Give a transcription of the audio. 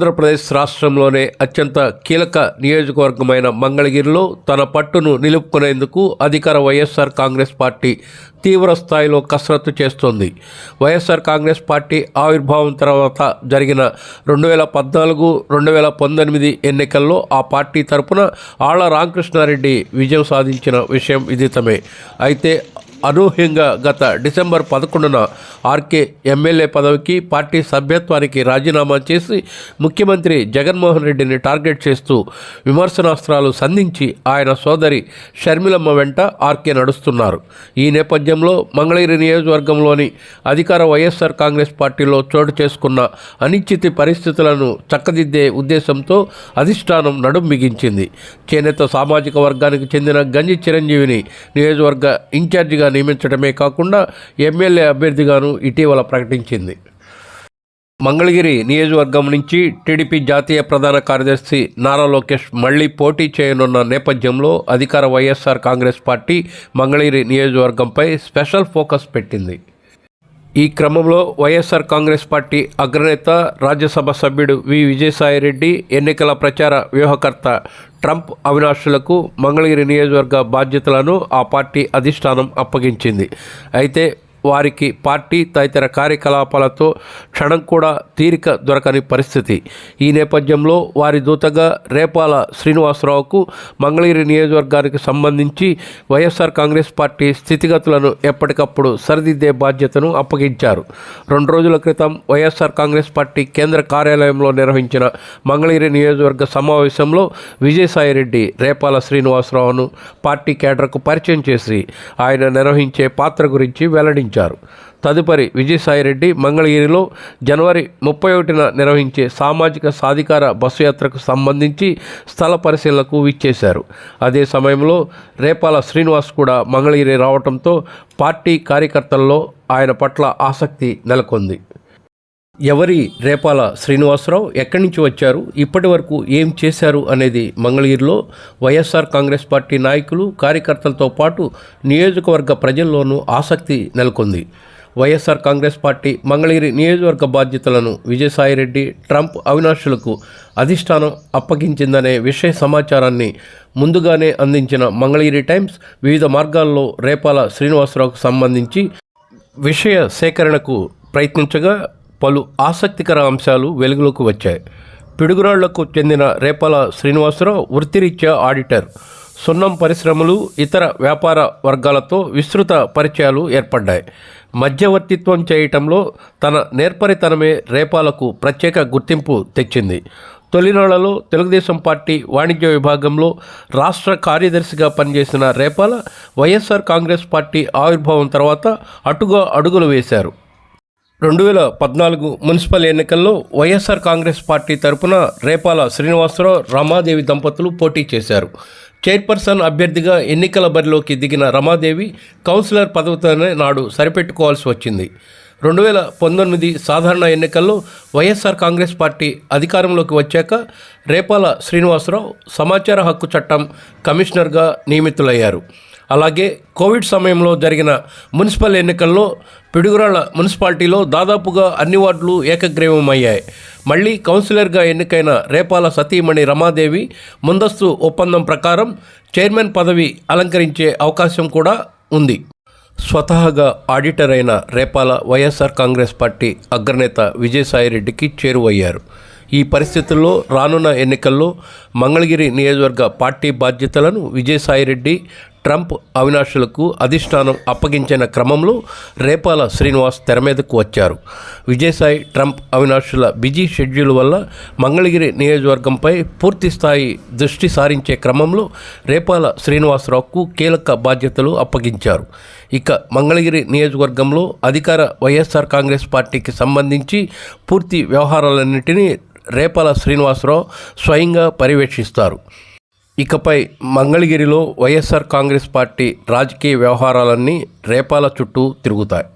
ఆంధ్రప్రదేశ్ రాష్ట్రంలోనే అత్యంత కీలక నియోజకవర్గమైన మంగళగిరిలో తన పట్టును నిలుపుకునేందుకు అధికార వైఎస్ఆర్ కాంగ్రెస్ పార్టీ తీవ్ర స్థాయిలో కసరత్తు చేస్తోంది. వైఎస్ఆర్ కాంగ్రెస్ పార్టీ ఆవిర్భావం తర్వాత జరిగిన రెండు వేల పద్నాలుగు రెండు వేల పంతొమ్మిది ఎన్నికల్లో ఆ పార్టీ తరపున ఆళ్ళ రామకృష్ణారెడ్డి విజయం సాధించిన విషయం విదితమే అయితే అనూహ్యంగా గత డిసెంబర్ పదకొండున ఆర్కే ఎమ్మెల్యే పదవికి పార్టీ సభ్యత్వానికి రాజీనామా చేసి ముఖ్యమంత్రి జగన్మోహన్ రెడ్డిని టార్గెట్ చేస్తూ విమర్శనాస్త్రాలు సంధించి ఆయన సోదరి షర్మిలమ్మ వెంట ఆర్కే నడుస్తున్నారు. ఈ నేపథ్యంలో మంగళగిరి నియోజకవర్గంలోని అధికార వైఎస్ఆర్ కాంగ్రెస్ పార్టీలో చోటు చేసుకున్న అనిశ్చితి పరిస్థితులను చక్కదిద్దే ఉద్దేశంతో అధిష్టానం నడుం బిగించింది. చేనేత సామాజిక వర్గానికి చెందిన గంజి చిరంజీవిని నియోజకవర్గ ఇన్ఛార్జిగా నియమించడమే కాకుండా ఎమ్మెల్యే అభ్యర్థిగాను ఇటీవల ప్రకటించింది. మంగళగిరి నియోజకవర్గం నుంచి టీడీపీ జాతీయ ప్రధాన కార్యదర్శి నారా లోకేష్ మళ్ళీ పోటీ చేయనున్న నేపథ్యంలో అధికార వైఎస్ఆర్ కాంగ్రెస్ పార్టీ మంగళగిరి నియోజకవర్గంపై స్పెషల్ ఫోకస్ పెట్టింది. ఈ క్రమంలో వైఎస్ఆర్ కాంగ్రెస్ పార్టీ అగ్రనేత రాజ్యసభ సభ్యుడు వి విజయసాయిరెడ్డి ఎన్నికల ప్రచార వ్యూహకర్త ట్రంప్ అవినాషులకు మంగళగిరి నియోజకవర్గ బాధ్యతలను ఆ పార్టీ అధిష్టానం అప్పగించింది. అయితే వారికి పార్టీ తదితర కార్యకలాపాలతో క్షణం కూడా తీరిక దొరకని పరిస్థితి. ఈ నేపథ్యంలో వారి దూతగా రేపాల శ్రీనివాసరావుకు మంగళగిరి నియోజకవర్గానికి సంబంధించి వైఎస్ఆర్ కాంగ్రెస్ పార్టీ స్థితిగతులను ఎప్పటికప్పుడు సరిదిద్దే బాధ్యతను అప్పగించారు. రెండు రోజుల క్రితం వైఎస్ఆర్ కాంగ్రెస్ పార్టీ కేంద్ర కార్యాలయంలో నిర్వహించిన మంగళగిరి నియోజకవర్గ సమావేశంలో విజయసాయిరెడ్డి రేపాల శ్రీనివాసరావును పార్టీ కేడర్కు పరిచయం చేసి ఆయన నిర్వహించే పాత్ర గురించి వెల్లడించారు. తదుపరి విజయసాయిరెడ్డి మంగళగిరిలో జనవరి ముప్పై ఒకటిన నిర్వహించే సామాజిక సాధికార బస్సు యాత్రకు సంబంధించి స్థల పరిశీలనకు విచ్చేశారు. అదే సమయంలో రేపాల శ్రీనివాస్ కూడా మంగళగిరి రావడంతో పార్టీ కార్యకర్తల్లో ఆయన పట్ల ఆసక్తి నెలకొంది. ఎవరి రేపాల శ్రీనివాసరావు ఎక్కడి నుంచి వచ్చారు ఇప్పటి వరకు ఏం చేశారు అనేది మంగళగిరిలో వైఎస్ఆర్ కాంగ్రెస్ పార్టీ నాయకులు కార్యకర్తలతో పాటు నియోజకవర్గ ప్రజల్లోనూ ఆసక్తి నెలకొంది. వైఎస్ఆర్ కాంగ్రెస్ పార్టీ మంగళగిరి నియోజకవర్గ బాధ్యతలను విజయసాయిరెడ్డి ట్రంప్ అవినాషులకు అధిష్టానం అప్పగించిందనే విషయ సమాచారాన్ని ముందుగానే అందించిన మంగళగిరి టైమ్స్ వివిధ మార్గాల్లో రేపాల శ్రీనివాసరావుకు సంబంధించి విషయ సేకరణకు ప్రయత్నించగా పలు ఆసక్తికర అంశాలు వెలుగులోకి వచ్చాయి. పిడుగురాళ్ళకు చెందిన రేపాల శ్రీనివాసరావు వృత్తిరీత్యా ఆడిటర్. సున్నం పరిశ్రమలు ఇతర వ్యాపార వర్గాలతో విస్తృత పరిచయాలు ఏర్పడ్డాయి. మధ్యవర్తిత్వం చేయటంలో తన నేర్పరితనమే రేపాలకు ప్రత్యేక గుర్తింపు తెచ్చింది. తొలినాళ్ళలో తెలుగుదేశం పార్టీ వాణిజ్య విభాగంలో రాష్ట్ర కార్యదర్శిగా పనిచేసిన రేపాల వైఎస్ఆర్ కాంగ్రెస్ పార్టీ ఆవిర్భావం తర్వాత అటుగా అడుగులు వేశారు. రెండు వేల పద్నాలుగు మున్సిపల్ ఎన్నికల్లో వైఎస్ఆర్ కాంగ్రెస్ పార్టీ తరపున రేపాల శ్రీనివాసరావు రమాదేవి దంపతులు పోటీ చేశారు. చైర్పర్సన్ అభ్యర్థిగా ఎన్నికల బరిలోకి దిగిన రమాదేవి కౌన్సిలర్ పదవితోనే నాడు సరిపెట్టుకోవాల్సి వచ్చింది. రెండు వేల పంతొమ్మిది సాధారణ ఎన్నికల్లో వైఎస్ఆర్ కాంగ్రెస్ పార్టీ అధికారంలోకి వచ్చాక రేపాల శ్రీనివాసరావు సమాచార హక్కు చట్టం కమిషనర్గా నియమితులయ్యారు. అలాగే కోవిడ్ సమయంలో జరిగిన మున్సిపల్ ఎన్నికల్లో పిడుగురాళ్ళ మున్సిపాలిటీలో దాదాపుగా అన్ని వార్డులు ఏకగ్రీవమయ్యాయి. మళ్ళీ కౌన్సిలర్గా ఎన్నికైన రేపాల సతీమణి రమాదేవి ముందస్తు ఒప్పందం ప్రకారం చైర్మన్ పదవి అలంకరించే అవకాశం కూడా ఉంది. స్వతహాగా ఆడిటర్ అయిన రేపాల వైఎస్ఆర్ కాంగ్రెస్ పార్టీ అగ్రనేత విజయసాయిరెడ్డికి చేరువయ్యారు. ఈ పరిస్థితుల్లో రానున్న ఎన్నికల్లో మంగళగిరి నియోజకవర్గ పార్టీ బాధ్యతలను విజయసాయిరెడ్డి ట్రంప్ అవినాషులకు అధిష్టానం అప్పగించిన క్రమంలో రేపాల శ్రీనివాస్ తెర మీదకు వచ్చారు. విజయసాయి ట్రంప్ అవినాషుల బిజీ షెడ్యూల్ వల్ల మంగళగిరి నియోజకవర్గంపై పూర్తి స్థాయి దృష్టి సారించే క్రమంలో రేపాల శ్రీనివాసరావుకు కీలక బాధ్యతలు అప్పగించారు. ఇక మంగళగిరి నియోజకవర్గంలో అధికార వైఎస్ఆర్ కాంగ్రెస్ పార్టీకి సంబంధించి పూర్తి వ్యవహారాలన్నింటినీ రేపాల శ్రీనివాసరావు స్వయంగా పర్యవేక్షిస్తారు. ఇకపై మంగళగిరిలో వైఎస్ఆర్ కాంగ్రెస్ పార్టీ రాజకీయ వ్యవహారాలన్నీ రేపాల చుట్టూ తిరుగుతాయి.